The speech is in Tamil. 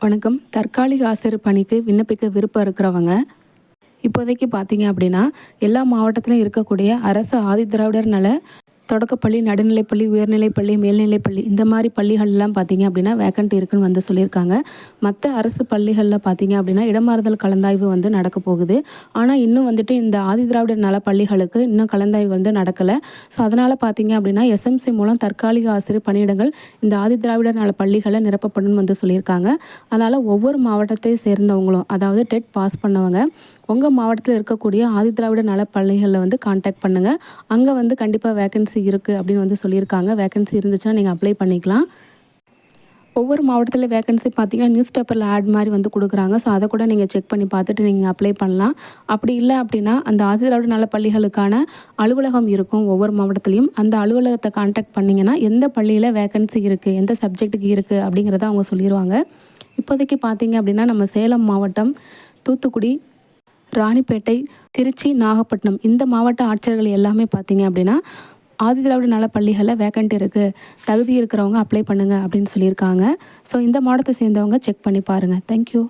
வணக்கம். தற்காலிக ஆசிரியர் பணிக்கு விண்ணப்பிக்க விருப்பம் இருக்கிறவங்க இப்போதைக்கு பார்த்தீங்க அப்படின்னா எல்லா மாவட்டத்திலும் இருக்கக்கூடிய அரசு ஆதிதிராவிடர் நல தொடக்கப்பள்ளி நடுநிலைப்பள்ளி உயர்நிலைப்பள்ளி மேல்நிலைப்பள்ளி இந்த மாதிரி பள்ளிகள்லாம் பார்த்தீங்க அப்படின்னா வேக்கண்ட் இருக்குன்னு வந்து சொல்லியிருக்காங்க. மற்ற அரசு பள்ளிகளில் பார்த்தீங்க அப்படின்னா இடமாறுதல் கலந்தாய்வு வந்து நடக்க போகுது. ஆனால் இன்னும் வந்துட்டு இந்த ஆதிதிராவிடர் நல பள்ளிகளுக்கு இன்னும் கலந்தாய்வு வந்து நடக்கலை. ஸோ அதனால் பார்த்தீங்க அப்படின்னா எஸ்எம்சி மூலம் தற்காலிக ஆசிரியர் பணியிடங்கள் இந்த ஆதிதிராவிடர் நல பள்ளிகளை நிரப்பப்படும் வந்து சொல்லியிருக்காங்க. அதனால் ஒவ்வொரு மாவட்டத்தை சேர்ந்தவங்களும் அதாவது டெட் பாஸ் பண்ணவங்க உங்கள் மாவட்டத்தில் இருக்கக்கூடிய ஆதிதிராவிட நல பள்ளிகளில் வந்து காண்டாக்ட் பண்ணுங்கள் அங்கே வந்து கண்டிப்பாக வேகன்சி இருக்குது அப்படின்னு வந்து சொல்லியிருக்காங்க. வேகன்சி இருந்துச்சுன்னா நீங்கள் அப்ளை பண்ணிக்கலாம். ஒவ்வொரு மாவட்டத்தில் வேகன்சி பார்த்தீங்கன்னா நியூஸ் பேப்பரில் ஆட் மாதிரி வந்து கொடுக்குறாங்க. ஸோ அதை கூட நீங்கள் செக் பண்ணி பார்த்துட்டு நீங்கள் அப்ளை பண்ணலாம். அப்படி இல்லை அப்படின்னா அந்த ஆதிதிராவிட நல பள்ளிகளுக்கான அலுவலகம் இருக்கும் ஒவ்வொரு மாவட்டத்துலேயும். அந்த அலுவலகத்தை காண்டாக்ட் பண்ணிங்கன்னா எந்த பள்ளியில் வேகன்சி இருக்குது எந்த சப்ஜெக்ட்டுக்கு இருக்குது அப்படிங்கிறத அவங்க சொல்லிடுவாங்க இப்போதைக்கு பார்த்தீங்க அப்படின்னா நம்ம சேலம் மாவட்டம் தூத்துக்குடி ராணிப்பேட்டை திருச்சி நாகப்பட்டினம் இந்த மாவட்ட ஆட்சியர்கள் எல்லாமே பார்த்தீங்க அப்படின்னா ஆதிதிராவிட நல பள்ளிகளில் வேக்கண்ட் இருக்குது தகுதி இருக்கிறவங்க அப்ளை பண்ணுங்கள் அப்படின்னு சொல்லியிருக்காங்க. ஸோ இந்த மாவட்டத்தை சேர்ந்தவங்க செக் பண்ணி பாருங்கள் தேங்க்யூ